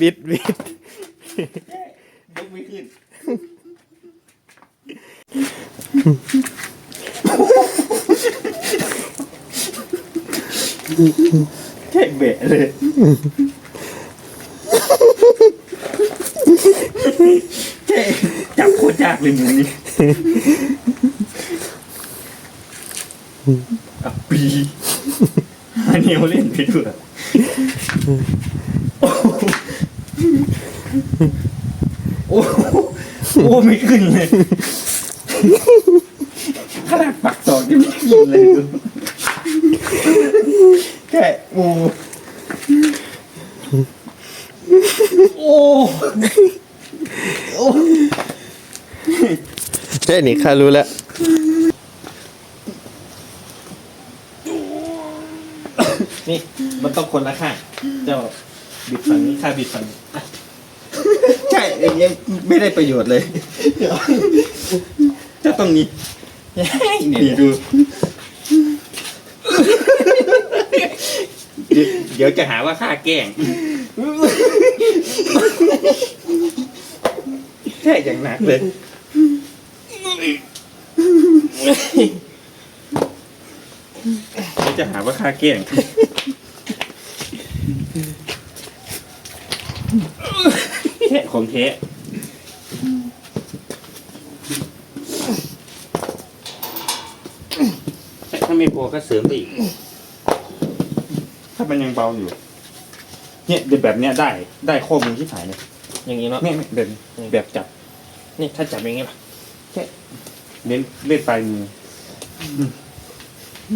บิดบิดยกไม่ขึ้นแค่เบะเลยแค่จับโคตรยากเลยมือนี้ อะปีหาเนียวเล่นไปด้วยโอ้โหโอ้โหโอ้ไม่ขึ้นเลยขนาดปักตอกยังไม่ขึ้นเลยดูแค่โอ้โอ้โอ้แค่นี้ข้ารู้แล้ว นี่มันต้องคนละข้างเจ้าบิดฝั่งนี้ข้าบิดฝั่งนี้อะใช่อย่างเงี้ยไม่ได้ประโยชน์เลยเจะต้องนี้นี่ดูเดี๋ยวเดี๋ยวจะหาว่าข้าแกล้งแค่อย่างหนักเลย จะหาว่าข้าแกล้งแค่ของแท้ถ้าไม่พอก็เสริมไปอีก ถ้ามันยังเบาอยู่ เนี่ยเดี๋ยวแบบเนี้ยได้ได้ข้อมือที่ถ่ายเนี่ยอย่างนี้เนาะเนี่ยแบบแบบจับ นี่ถ้าจับอย่างนี้ป่ะเล่นเล่นปลายมืออ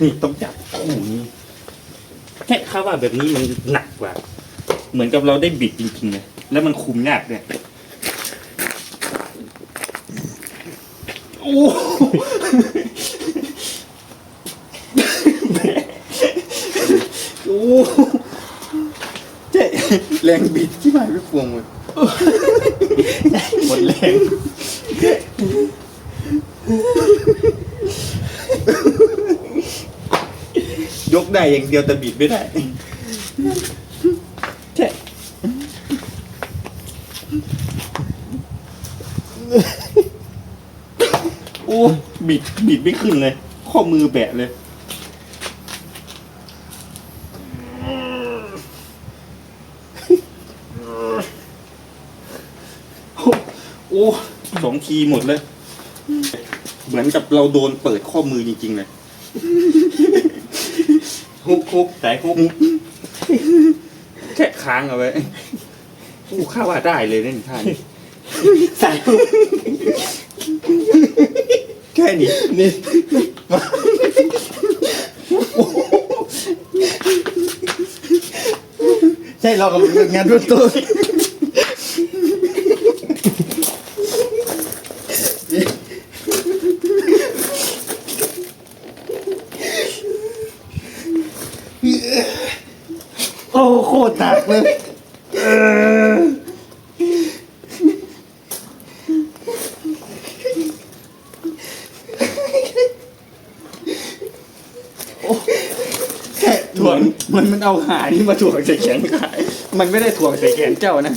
นี่ต้องจับคู่นี้แค่ข้าว่าแบบนี้มันหนักกว่า เหมือนกับเราได้บิดจริงๆเลยแล้วมันคุมยากด้วยโอ้โอ้เจ๊แรงบิดที่หมายไปพวงหมดหมดแรง ยก ได้อย่างเดียวแต่บิดไม่ได้ใช่โอ้บิดบิดไม่ขึ้นเลย ข้อมือแบะเลยโอ้สองทีหมดเลย เหมือนกับเราโดนเปิดข้อมือจริง ๆ เลย ฮุกฮุกสายฮุกแค่ค้างเอาไว้กูข้าว่าได้เลยนี่ท่านสายฮุกแค่นี้นี่มาใช่เรากับงานรุ่นตัวโอ้โค ตรหนักเลยเออโอ้แค่ถ่วงมันมันเอาหานี่มาถ่วงใส่แขนข้ามันไม่ได้ถ่วงใส่แขนเจ้านะ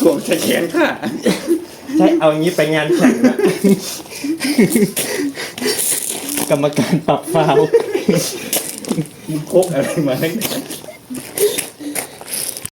ถ่วงใส่แขนข้าใช่เอาอย่างนี้ไปงานแข่งนะกรรมการปรับฟาวล์มึงพกอะไรมาให้